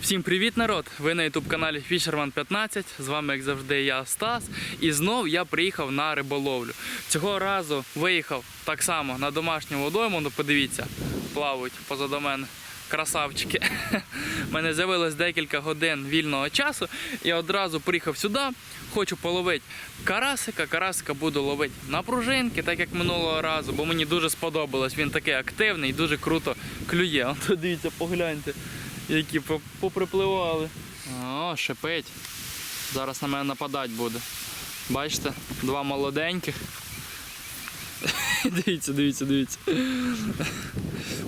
Всім привіт, народ! Ви на youtube каналі Fisherman 15. З вами, як завжди, я Стас. І знов я приїхав на риболовлю. Цього разу виїхав так само на домашню водойму. Ну подивіться, плавають позаду мене красавчики. У мене з'явилось декілька годин вільного часу. І одразу приїхав сюди. Хочу половити карасика. Карасика буду ловити на пружинки, так як минулого разу, бо мені дуже сподобалось. Він такий активний, і дуже круто клює. Тут дивіться, погляньте які поприпливали. О, шипить. Зараз на мене нападати буде. Бачите, два молоденьких. дивіться, дивіться, дивіться.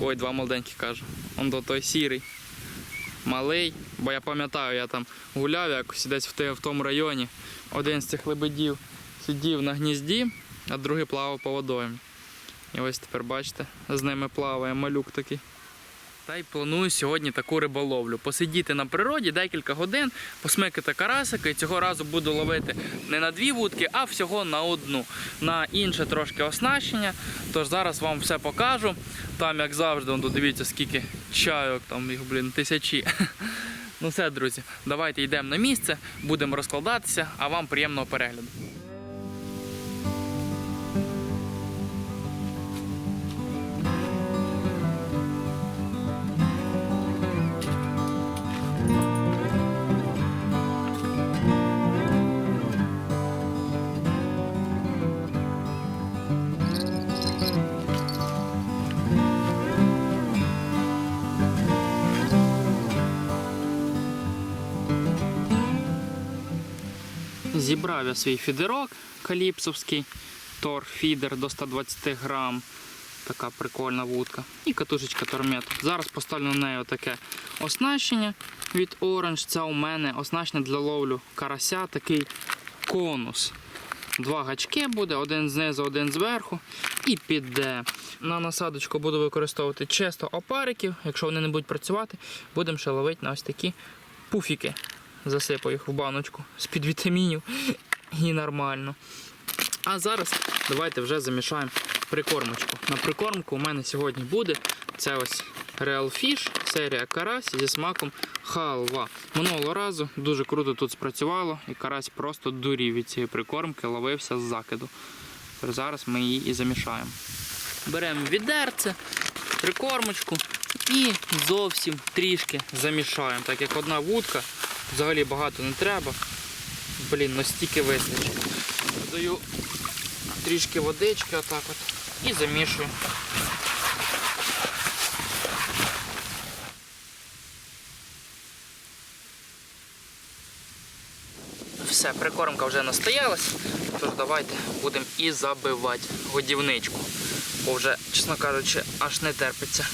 Ой, два молоденьких кажу. Он до той сірий. Малий, бо я пам'ятаю, я там гуляв якось десь в, тому районі. Один з цих лебедів сидів на гнізді, а другий плавав по водоймі. І ось тепер бачите, з ними плаває малюк такий. Та й планую сьогодні таку риболовлю. Посидіти на природі декілька годин, посмикати карасика і цього разу буду ловити не на дві вудки, а всього на одну. На інше трошки оснащення. Тож зараз вам все покажу. Там, як завжди, вон дивіться, скільки чайок, там їх, блін, тисячі. Ну все, друзі, давайте йдемо на місце, будемо розкладатися, а вам приємного перегляду. Зібрав я свій фідерок каліпсовський, тор фідер до 120 грам. Така прикольна вудка. І катушечка тормет. Зараз поставлю на неї таке оснащення від Orange. Це у мене оснащення для ловлю карася, такий конус. Два гачки буде, один знизу, один зверху. І піде. На насадочку буду використовувати чисто опариків. Якщо вони не будуть працювати, будемо ще ловити на ось такі пуфіки. Засипаю їх в баночку з-під вітамінів і нормально. А зараз давайте вже замішаємо прикормочку. На прикормку у мене сьогодні буде це ось Real Fish, серія карась зі смаком халва. Минулого разу дуже круто тут спрацювало, і карась просто дурів від цієї прикормки, ловився з закиду. Тепер Зараз ми її і замішаємо. Беремо відерце, прикормочку і зовсім трішки замішаємо, так як одна вудка, взагалі багато не треба. Блін, настільки вистачить. Даю трішки водички отак от і замішую. Все, прикормка вже настоялась, тож давайте будемо і забивати годівничку. Бо вже, чесно кажучи, аж не терпиться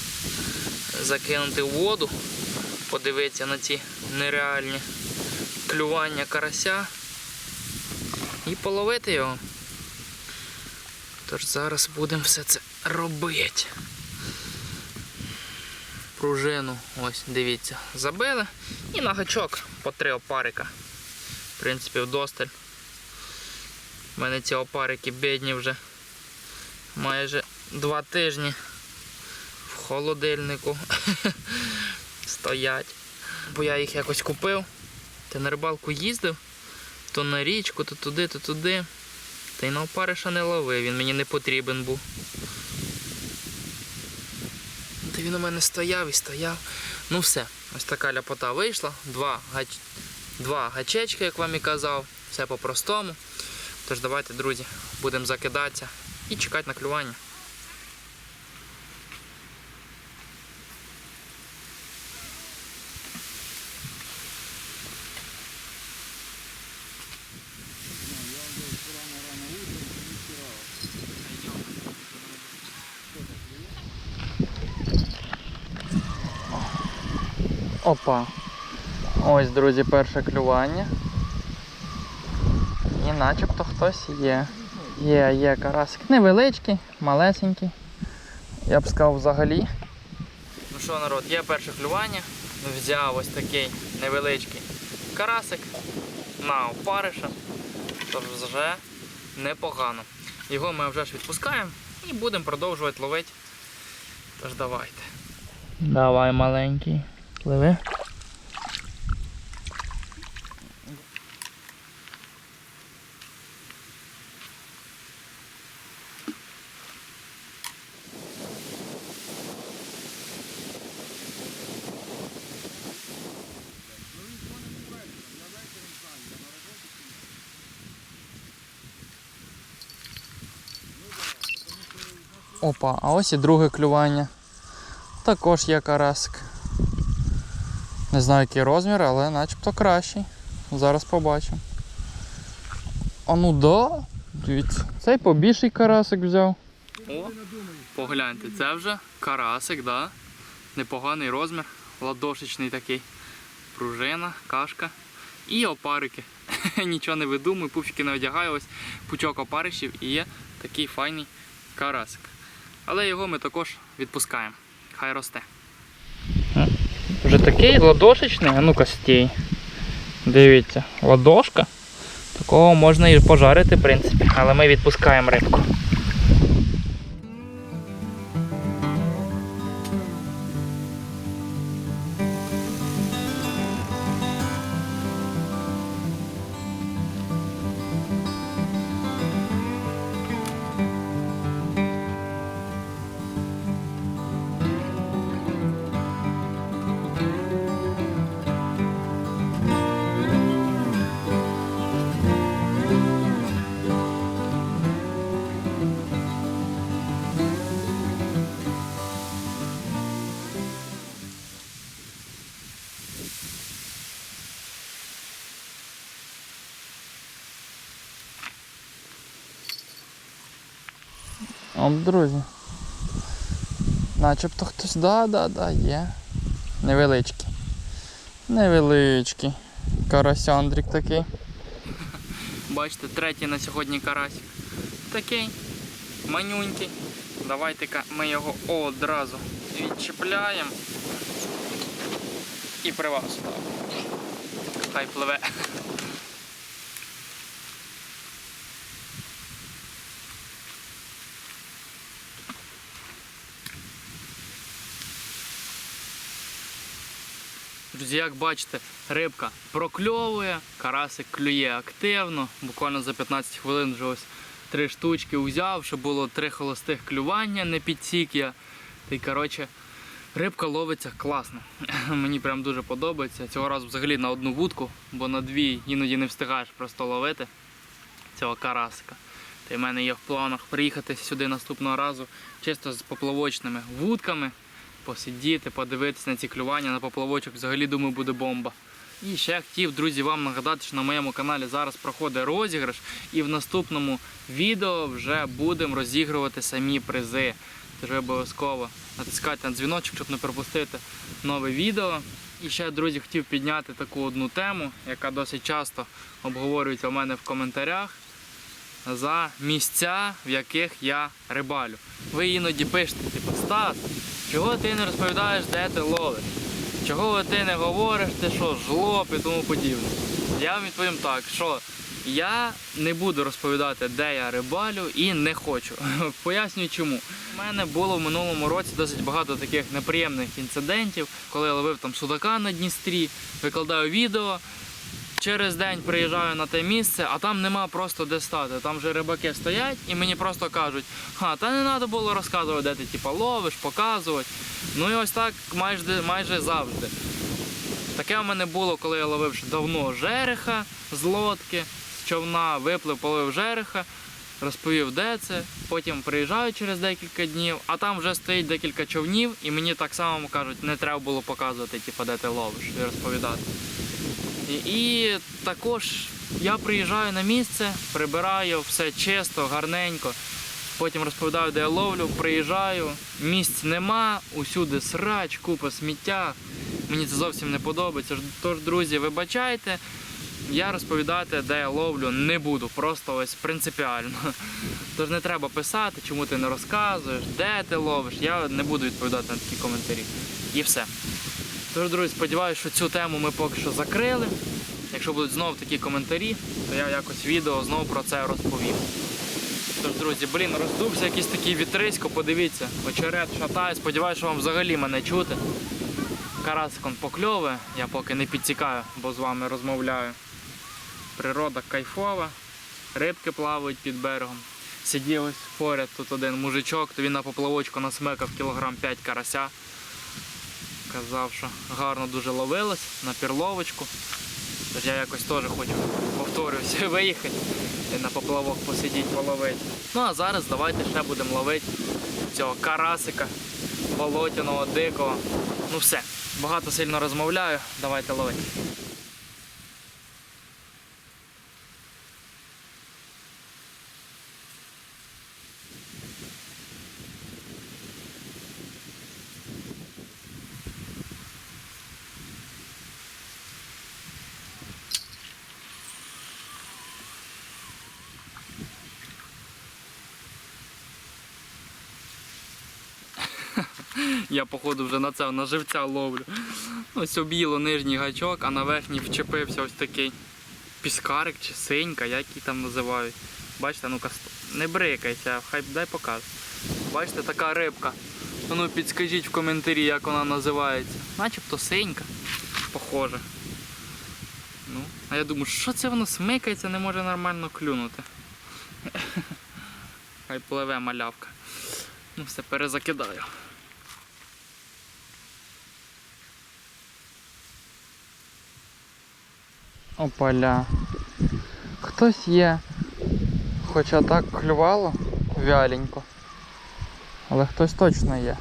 закинути в воду, подивитися на ці нереальні клювання карася і половити його. Тож зараз будемо все це робити. Пружину, ось, дивіться, забили. І на гачок по три опарика. В принципі, вдосталь. У мене ці опарики бідні вже майже два тижні в холодильнику стоять. Бо я їх якось купив. Та на рибалку їздив, то на річку, то туди, то туди. Та й на опариша не ловив, він мені не потрібен був. Та він у мене стояв і стояв. Ну все, ось така ляпота вийшла. Два, гач... Два гачечки, як вам і казав. Все по-простому. Тож давайте, друзі, будемо закидатися і чекати на клювання. Опа. Ось, друзі, перше клювання. І начебто хтось є. Є, є карасик. Невеличкий, малесенький. Я б сказав взагалі. Ну що, народ, є перше клювання. Взяв ось такий невеличкий карасик на опариша. Тож вже непогано. Його ми вже ж відпускаємо і будемо продовжувати ловити Тож давайте. Давай, маленький. Пливи. Опа, а ось і друге клювання. Також є карасик. Не знаю який розмір, але начебто кращий. Зараз побачимо. А ну да. Дивіться. Цей побільший карасик взяв. О, погляньте, це вже карасик, да? Непоганий розмір, ладошечний такий. Пружина, кашка. І опарики. Нічого не видумую, пупчики не одягаю, ось пучок опаришів і є такий файний карасик. Але його ми також відпускаємо. Хай росте. Вже такий ладошечний, а ну-ка стій. Дивіться, ладошка. Такого можна і пожарити, в принципі, але ми відпускаємо рибку. От, друзі. Начебто хтось, да, да, да, є. Невеличкий. Невеличкий. Карасяндрик такий. Бачите, третій на сьогодні карасик. Такий манюнький. Давайте-ка ми його одразу відчіпляємо і при вас ставимо. Хай пливе. Друзі, як бачите, рибка прокльовує, карасик клює активно. Буквально за 15 хвилин вже ось три штучки узяв, щоб було три холостих клювання, не підсік я. Та й коротше, рибка ловиться класно. Мені прям дуже подобається. Цього разу взагалі на одну вудку, бо на дві іноді не встигаєш просто ловити цього карасика. Та й в мене є в планах приїхати сюди наступного разу чисто з поплавочними вудками посидіти, подивитися на ці клювання на поплавочок. Взагалі думаю, буде бомба. І ще хотів, друзі, вам нагадати, що на моєму каналі зараз проходить розіграш, і в наступному відео вже будемо розігрувати самі призи. Тож обов'язково натискайте на дзвіночок, щоб не пропустити нове відео. І ще, друзі, хотів підняти таку одну тему, яка досить часто обговорюється у мене в коментарях за місця, в яких я рибалю. Ви іноді пишете, типу, Стас, чого ти не розповідаєш, де ти ловиш? Чого ти не говориш, ти що, жлоб і тому подібне. Я вам відповім так, що я не буду розповідати, де я рибалю і не хочу. Пояснюю чому. У мене було в минулому році досить багато таких неприємних інцидентів, коли я ловив там судака на Дністрі, викладаю відео. Через день приїжджаю на те місце, а там нема просто де стати. Там вже рибаки стоять і мені просто кажуть, ха, та не треба було розказувати, де ти типа, ловиш, показувати. Ну і ось так майже, майже завжди. Таке в мене було, коли я ловив давно жереха з лодки, з човна, виплив, половив жереха, розповів, де це. Потім приїжджаю через декілька днів, а там вже стоїть декілька човнів, і мені так само кажуть, не треба було показувати, типу, де ти ловиш і розповідати. І, також я приїжджаю на місце, прибираю все чисто, гарненько. Потім розповідаю, де я ловлю, приїжджаю, місць нема, усюди срач, купа сміття. Мені це зовсім не подобається. Тож, друзі, вибачайте, я розповідати, де я ловлю, не буду, просто ось принципіально. Тож не треба писати, чому ти не розказуєш, де ти ловиш. Я не буду відповідати на такі коментарі. І все. Тож, друзі, сподіваюся, що цю тему ми поки що закрили. Якщо будуть знову такі коментарі, то я якось відео знову про це розповім. Тож, друзі, блін, роздувся якийсь такий вітрисько, подивіться, очерет шатає, сподіваюся, що вам взагалі мене чути. Карасик он покльовує, я поки не підтікаю, бо з вами розмовляю. Природа кайфова, рибки плавають під берегом. Сидів ось поряд тут один мужичок, то він на поплавочку насмекав кілограм 5 карася. Казав, що гарно дуже ловилось на пірловочку. Тож я якось теж хочу, повторююся, виїхати і на поплавок посидіти, половити. Ну а зараз давайте ще будемо ловити цього карасика, болотяного, дикого. Ну все, багато сильно розмовляю, давайте ловити. Я походу вже на це на живця ловлю. Ось об'їло нижній гачок, а на верхній вчепився ось такий піскарик чи синька, як її там називають. Бачите, ну-ка, не брикайся, хай дай показ. Бачите, така рибка. Ну підскажіть в коментарі, як вона називається. Начебто синька. Похоже. Ну, а я думаю, що це воно смикається, не може нормально клюнути. Хай пливе малявка. Ну все, перезакидаю. Опаля. Хтось є. Хоча так клювало вяленько. Але хтось точно є.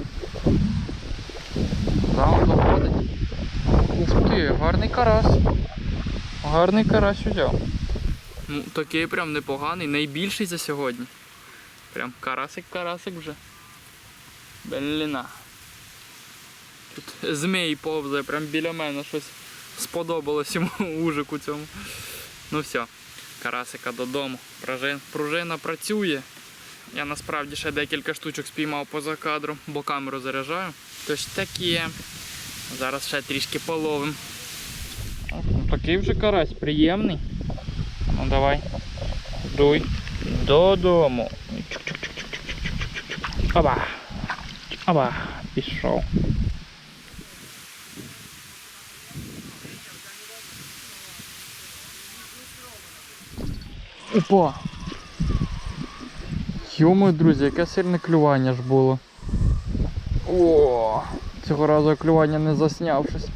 Там доходить. Ух ти, гарний карась. Гарний карась взяв. Ну, такий прям непоганий, найбільший за сьогодні. Прям карасик-карасик вже. Бліна. Тут змій повзає прям біля мене щось сподобалось йому ужику цьому. Ну все, карасика додому. Пружина працює. Я насправді ще декілька штучок спіймав поза кадром, бо камеру заряджаю. Тож таке. Зараз ще трішки половим. Такий вже карась приємний. Ну давай. Дуй. Додому. Чук-чук-чук-чук-чук-чук-чук. Оба. Оба. Пішов. Опа! Йомо, друзі, яке сильне клювання ж було. О, цього разу клювання не заснявшись.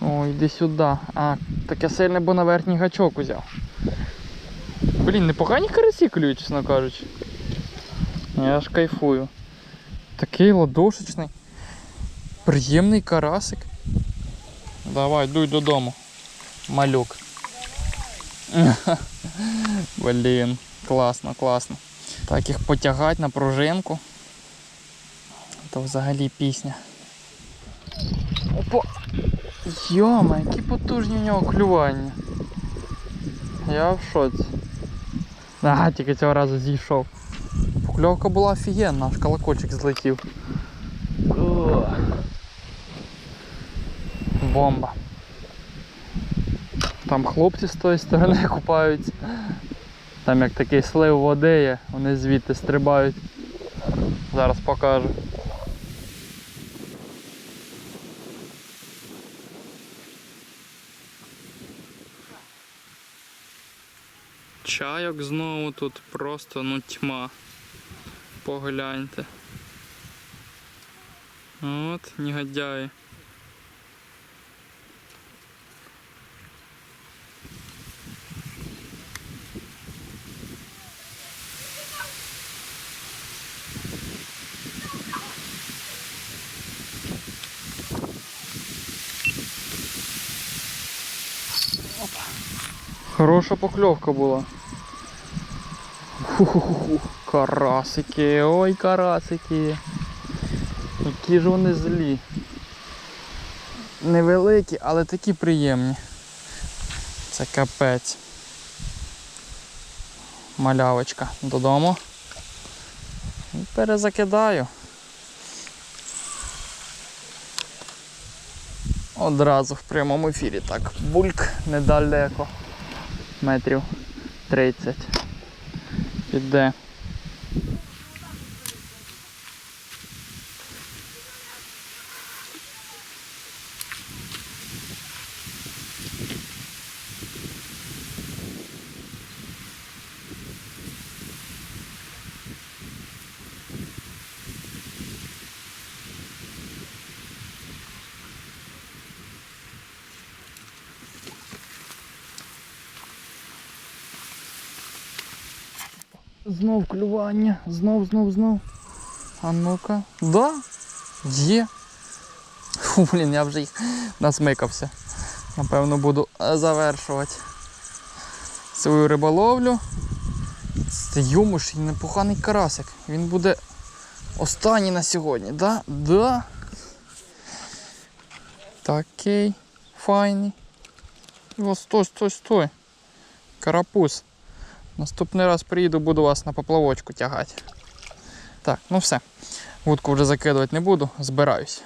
О, йди сюди. А, таке сильне, бо на верхній гачок узяв. Блін, непогані карасі клюють, чесно кажучи. Я ж кайфую. Такий ладошечний. Приємний карасик. Давай, дуй додому. Малюк. Блін, класно, класно. Так їх потягати на пружинку. То взагалі пісня. Опа! Йома, які потужні в нього клювання. Я в шоці. Ага, тільки цього разу зійшов. Покльовка була офігенна, аж колокольчик злетів. Бомба. Там хлопці з тої сторони купаються. Там як такий слив води є, вони звідти стрибають. Зараз покажу. Чайок знову тут просто ну тьма. Погляньте. От, негодяї. Хороша покльовка була. Ху-ху-ху. Карасики, ой, карасики. Які ж вони злі. Невеликі, але такі приємні. Це капець. Малявочка додому. Перезакидаю. Одразу в прямому ефірі. Так, бульк недалеко. Метрів 30. Піде. Знов клювання, знов, знов, знов. А ну-ка. Да? Є. Фу, блін, я вже їх насмикався. Напевно, буду завершувати свою риболовлю. Це йомуш, і непоганий карасик. Він буде останній на сьогодні, да? Да. Такий файний. О, стой, стой, стой. Карапуз. Наступний раз приїду, буду вас на поплавочку тягати. Так, ну все. Вудку вже закидувати не буду, збираюсь.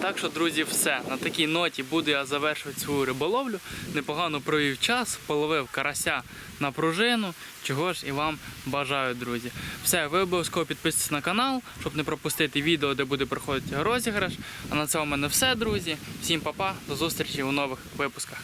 Так що, друзі, все. На такій ноті буду я завершувати свою риболовлю. Непогано провів час, половив карася на пружину. Чого ж і вам бажаю, друзі. Все, ви обов'язково підписуйтесь на канал, щоб не пропустити відео, де буде проходити розіграш. А на цьому в мене все, друзі. Всім па-па, до зустрічі у нових випусках.